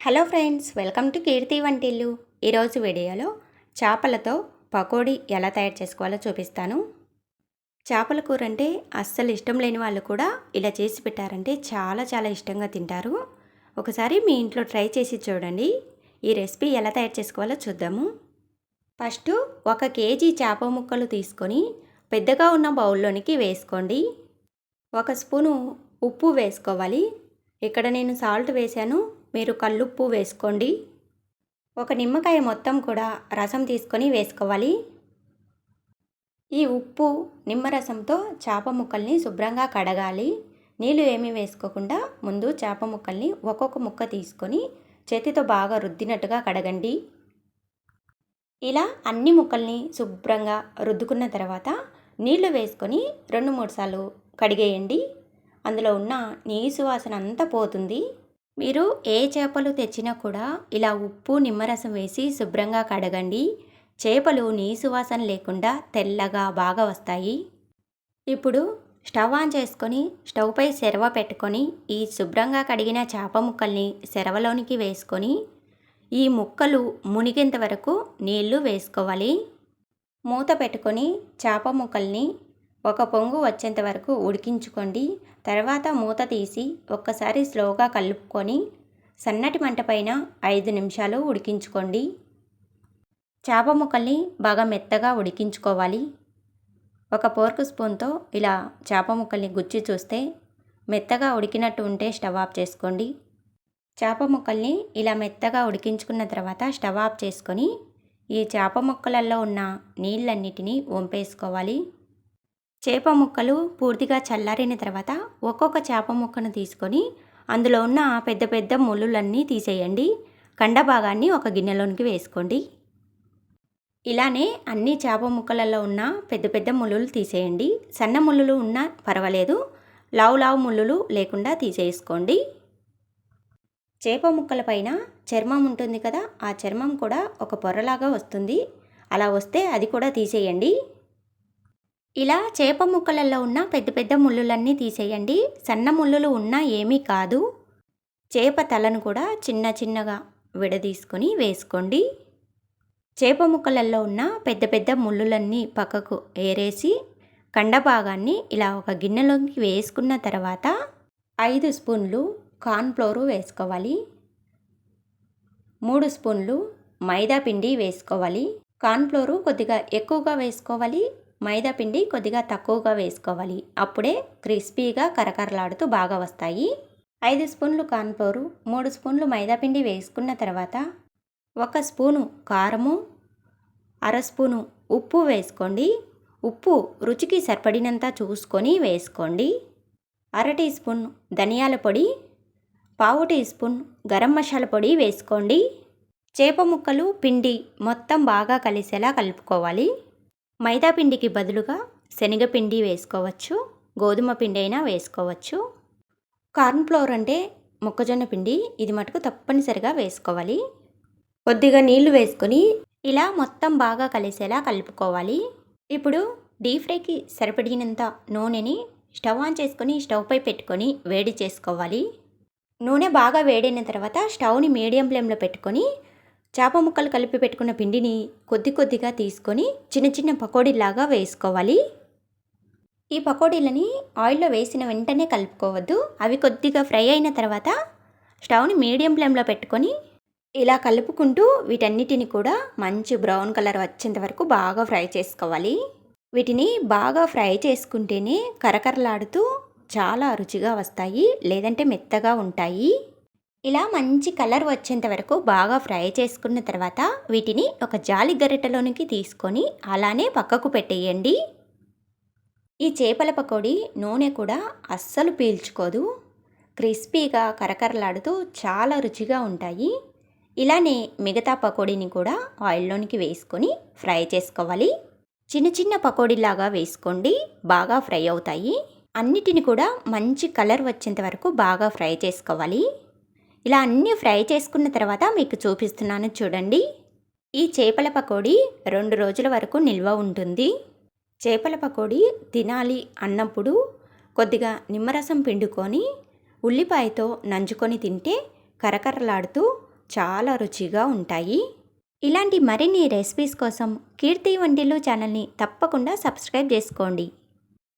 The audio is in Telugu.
Hello friends welcome to Keerthi వంటిల్లు. ఈరోజు వీడియోలో చేపలతో పకోడీ ఎలా తయారు చేసుకోవాలో చూపిస్తాను. చేపల కూర అంటే అస్సలు ఇష్టం లేని వాళ్ళు కూడా ఇలా చేసి పెట్టారంటే చాలా చాలా ఇష్టంగా తింటారు. ఒకసారి మీ ఇంట్లో ట్రై చేసి చూడండి. ఈ రెసిపీ ఎలా తయారు చేసుకోవాలో చూద్దాము. ఫస్ట్ ఒక కేజీ చేప ముక్కలు తీసుకొని పెద్దగా ఉన్న బౌల్లోనికి వేసుకోండి. ఒక స్పూను ఉప్పు వేసుకోవాలి. ఇక్కడ నేను సాల్ట్ వేశాను. మీరు కల్లుప్పు వేసుకోండి. ఒక నిమ్మకాయ మొత్తం కూడా రసం తీసుకొని వేసుకోవాలి. ఈ ఉప్పు నిమ్మరసంతో చేప ముక్కల్ని శుభ్రంగా కడగాలి. నీళ్ళు ఏమీ వేసుకోకుండా ముందు చేప ముక్కల్ని ఒక్కొక్క ముక్క తీసుకొని చేతితో బాగా రుద్దినట్టుగా కడగండి. ఇలా అన్ని ముక్కల్ని శుభ్రంగా రుద్దుకున్న తర్వాత నీళ్ళు వేసుకొని రెండు మూడు సార్లు కడిగేయండి. అందులో ఉన్న నీసు వాసన అంతా పోతుంది. మీరు ఏ చేపలు తెచ్చినా కూడా ఇలా ఉప్పు నిమ్మరసం వేసి శుభ్రంగా కడగండి. చేపలు నీసు వాసన లేకుండా తెల్లగా బాగా వస్తాయి. ఇప్పుడు స్టవ్ ఆన్ చేసుకొని స్టవ్పై సెరవ పెట్టుకొని ఈ శుభ్రంగా కడిగిన చేప ముక్కల్ని సెరవలోనికి వేసుకొని ఈ ముక్కలు మునిగేంత వరకు నీళ్ళు వేసుకోవాలి. మూత పెట్టుకొని చేప ముక్కల్ని ఒక పొంగు వచ్చేంత వరకు ఉడికించుకోండి. తర్వాత మూత తీసి ఒక్కసారి స్లోగా కలుపుకొని సన్నటి మంట పైన ఐదు నిమిషాలు ఉడికించుకోండి. చేప ముక్కల్ని బాగా మెత్తగా ఉడికించుకోవాలి. ఒక పోర్కు స్పూన్తో ఇలా చేప ముక్కల్ని గుచ్చి చూస్తే మెత్తగా ఉడికినట్టు ఉంటే స్టవ్ ఆఫ్ చేసుకోండి. చేప ముక్కల్ని ఇలా మెత్తగా ఉడికించుకున్న తర్వాత స్టవ్ ఆఫ్ చేసుకొని ఈ చేప ముక్కలలో ఉన్న నీళ్ళన్నిటినీ వంపేసుకోవాలి. చేప ముక్కలు పూర్తిగా చల్లారిన తర్వాత ఒక్కొక్క చేప ముక్కను తీసుకొని అందులో ఉన్న పెద్ద పెద్ద ముళ్ళులన్నీ తీసేయండి. కండ భాగాన్ని ఒక గిన్నెలోనికి వేసుకోండి. ఇలానే అన్ని చేప ముక్కలలో ఉన్న పెద్ద పెద్ద ముళ్ళులు తీసేయండి. సన్న ముళ్ళులు ఉన్నా పర్వాలేదు. లావు లావు ముళ్ళులు లేకుండా తీసేసుకోండి. చేప ముక్కల పైన చర్మం ఉంటుంది కదా ఆ చర్మం కూడా ఒక పొరలాగా వస్తుంది. అలా వస్తే అది కూడా తీసేయండి. ఇలా చేప ముక్కలలో ఉన్న పెద్ద పెద్ద ముళ్ళులన్నీ తీసేయండి. సన్న ముళ్ళులు ఉన్నా ఏమీ కాదు. చేప తలను కూడా చిన్న చిన్నగా విడదీసుకొని వేసుకోండి. చేప ముక్కలలో ఉన్న పెద్ద పెద్ద ముళ్ళులన్నీ పక్కకు ఏరేసి కండ భాగాన్ని ఇలా ఒక గిన్నెలోకి వేసుకున్న తర్వాత ఐదు స్పూన్లు కార్న్ఫ్లోరు వేసుకోవాలి. మూడు స్పూన్లు మైదా పిండి వేసుకోవాలి. కార్న్ఫ్లోరు కొద్దిగా ఎక్కువగా వేసుకోవాలి. మైదా పిండి కొద్దిగా తక్కువగా వేసుకోవాలి. అప్పుడే క్రిస్పీగా కరకరలాడుతూ బాగా వస్తాయి. ఐదు స్పూన్లు కాన్ఫ్లోరు మూడు స్పూన్లు మైదా పిండి వేసుకున్న తర్వాత ఒక స్పూను కారము అర స్పూను ఉప్పు వేసుకోండి. ఉప్పు రుచికి సరిపడినంత చూసుకొని వేసుకోండి. అర టీ స్పూన్ ధనియాల పొడి పావు టీ స్పూన్ గరం మసాలా పొడి వేసుకోండి. చేప ముక్కలు పిండి మొత్తం బాగా కలిసేలా కలుపుకోవాలి. మైదా పిండికి బదులుగా శనగపిండి వేసుకోవచ్చు గోధుమ పిండి అయినా వేసుకోవచ్చు కార్న్ఫ్లోర్ అంటే మొక్కజొన్న పిండి ఇది మటుకు తప్పనిసరిగా వేసుకోవాలి. కొద్దిగా నీళ్ళు వేసుకొని ఇలా మొత్తం బాగా కలిసేలా కలుపుకోవాలి. ఇప్పుడు డీప్ ఫ్రైకి సరిపడినంత నూనెని స్టవ్ ఆన్ చేసుకొని స్టవ్పై పెట్టుకొని వేడి చేసుకోవాలి. నూనె బాగా వేడైన తర్వాత స్టవ్ని మీడియం ఫ్లేమ్లో పెట్టుకొని చేప ముక్కలు కలిపి పెట్టుకున్న పిండిని కొద్ది కొద్దిగా తీసుకొని చిన్న చిన్న పకోడీలాగా వేసుకోవాలి. ఈ పకోడీలని ఆయిల్లో వేసిన వెంటనే కలుపుకోవద్దు. అవి కొద్దిగా ఫ్రై అయిన తర్వాత స్టవ్ని మీడియం ఫ్లేమ్లో పెట్టుకొని ఇలా కలుపుకుంటూ వీటన్నిటిని కూడా మంచి బ్రౌన్ కలర్ వచ్చేంత వరకు బాగా ఫ్రై చేసుకోవాలి. వీటిని బాగా ఫ్రై చేసుకుంటేనే కరకరలాడుతూ చాలా రుచిగా వస్తాయి. లేదంటే మెత్తగా ఉంటాయి. ఇలా మంచి కలర్ వచ్చేంత వరకు బాగా ఫ్రై చేసుకున్న తర్వాత వీటిని ఒక జాలి గరిటెలోనికి తీసుకొని అలానే పక్కకు పెట్టేయండి. ఈ చేపల పకోడీ నూనె కూడా అస్సలు పీల్చుకోదు. క్రిస్పీగా కరకరలాడుతూ చాలా రుచిగా ఉంటాయి. ఇలానే మిగతా పకోడీని కూడా ఆయిల్లోనికి వేసుకొని ఫ్రై చేసుకోవాలి. చిన్న చిన్న పకోడీలాగా వేసుకోండి బాగా ఫ్రై అవుతాయి. అన్నిటిని కూడా మంచి కలర్ వచ్చేంత వరకు బాగా ఫ్రై చేసుకోవాలి. ఇలా అన్నీ ఫ్రై చేసుకున్న తర్వాత మీకు చూపిస్తున్నాను చూడండి. ఈ చేపల పకోడీ రెండు రోజుల వరకు నిల్వ ఉంటుంది. చేపల పకోడీ తినాలి అన్నప్పుడు కొద్దిగా నిమ్మరసం పిండుకొని ఉల్లిపాయతో నంచుకొని తింటే కరకరలాడుతూ చాలా రుచిగా ఉంటాయి. ఇలాంటి మరిన్ని రెసిపీస్ కోసం కీర్తి వంటిల్లు ఛానల్ని తప్పకుండా సబ్స్క్రైబ్ చేసుకోండి.